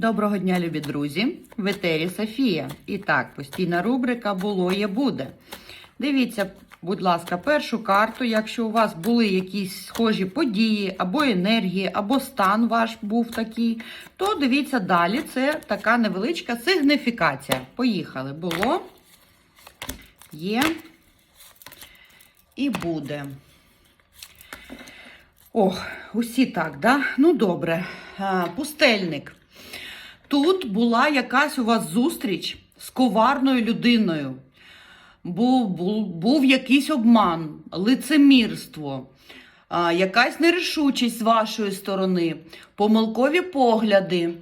Доброго дня, любі друзі! В етері Софія. І так, постійна рубрика Було є буде. Дивіться, будь ласка, першу карту. Якщо у вас були якісь схожі події, або енергії, або стан ваш був такий, то дивіться далі. Це така невеличка сигніфікація. Поїхали. Було, є і буде. Ох, усі так, да? Ну добре. А, Пустельник. Тут була якась у вас зустріч з коварною людиною. Був, був, був якийсь обман, лицемірство, а, якась нерішучість з вашої сторони, помилкові погляди.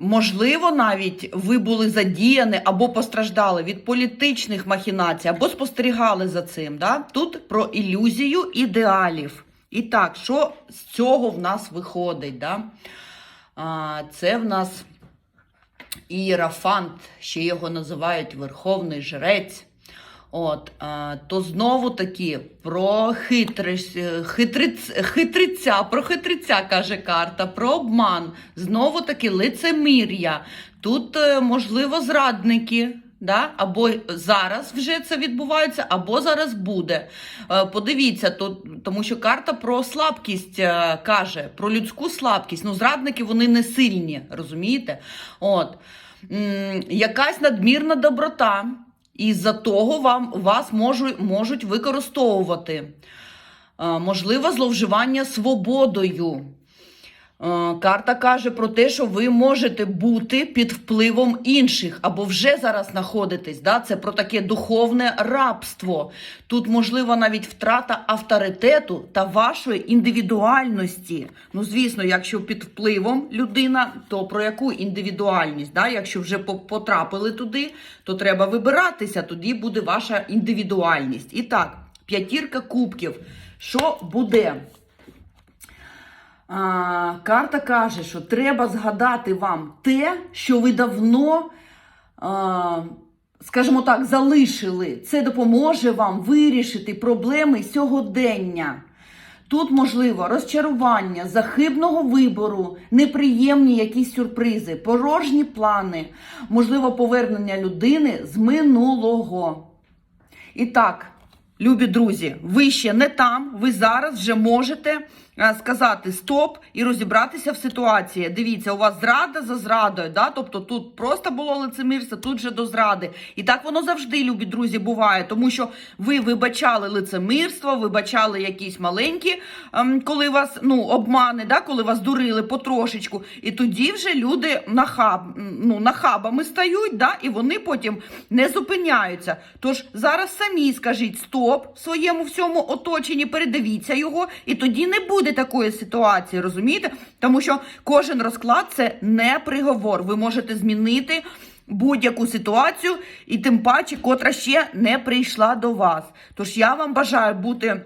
Можливо, навіть ви були задіяні або постраждали від політичних махінацій, або спостерігали за цим. Да? Тут про ілюзію ідеалів. І так, що з цього в нас виходить? Да? Це в нас ієрафант, ще його називають Верховний Жрець. От, то знову таки про хитрість, е, хитриць, хитриця, про хитриця каже карта, про обман, знову таки лицемір'я. Тут, е, можливо, зрадники. Да? Або зараз вже це відбувається, або зараз буде. Е, Подивіться, то, тому що карта про слабкість е, каже, про людську слабкість. Ну, зрадники вони не сильні, розумієте? От. Якась надмірна доброта. І за того вам, вас можуть, можуть використовувати. Е, Можливо, зловживання свободою. Е, Карта каже про те, що ви можете бути під впливом інших або вже зараз знаходитесь. Да? Це про таке духовне рабство. Тут можлива навіть втрата авторитету та вашої індивідуальності. Ну, звісно, якщо під впливом людина, то про яку індивідуальність? Да? Якщо вже потрапили туди, то треба вибиратися. Тоді буде ваша індивідуальність. І так, п'ятірка кубків. Що буде? А, карта каже, що треба згадати вам те, що ви давно, а, скажімо так, залишили. Це допоможе вам вирішити проблеми сьогодення. Тут можливо розчарування, захибного вибору, неприємні якісь сюрпризи, порожні плани, можливо, повернення людини з минулого. І так, любі друзі, ви ще не там, ви зараз вже можете сказати стоп і розібратися в ситуації. Дивіться, у вас зрада за зрадою, да? тобто тут просто було лицемірство, тут же до зради. І так воно завжди, любі друзі, буває, тому що ви вибачали лицемірство, вибачали якісь маленькі, ем, коли вас ну, обмани, да? коли вас дурили потрошечку. І тоді вже люди нахаб, ну, нахабами стають, да? і вони потім не зупиняються. Тож зараз самі скажіть стоп своєму всьому оточенні, передивіться його, і тоді не буде такої ситуації, розумієте? Тому що кожен розклад це не приговор. Ви можете змінити. Будь-яку ситуацію, і тим паче, котра ще не прийшла до вас. Тож я вам бажаю бути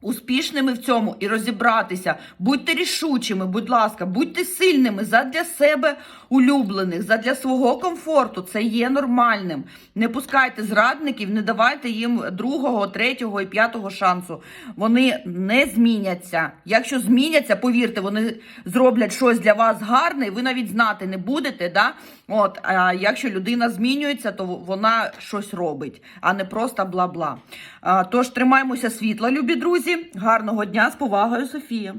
успішними в цьому і розібратися. Будьте рішучими, будь ласка, будьте сильними задля себе улюблених, задля свого комфорту. Це є нормальним. Не пускайте зрадників, не давайте їм другого, третього і п'ятого шансу. Вони не зміняться. Якщо зміняться, повірте, вони зроблять щось для вас гарне, і ви навіть знати не будете. Да? От, а якщо людина змінюється, то вона щось робить, а не просто бла-бла. Тож тримаймося світла, любі друзі. Гарного дня з повагою, Софія.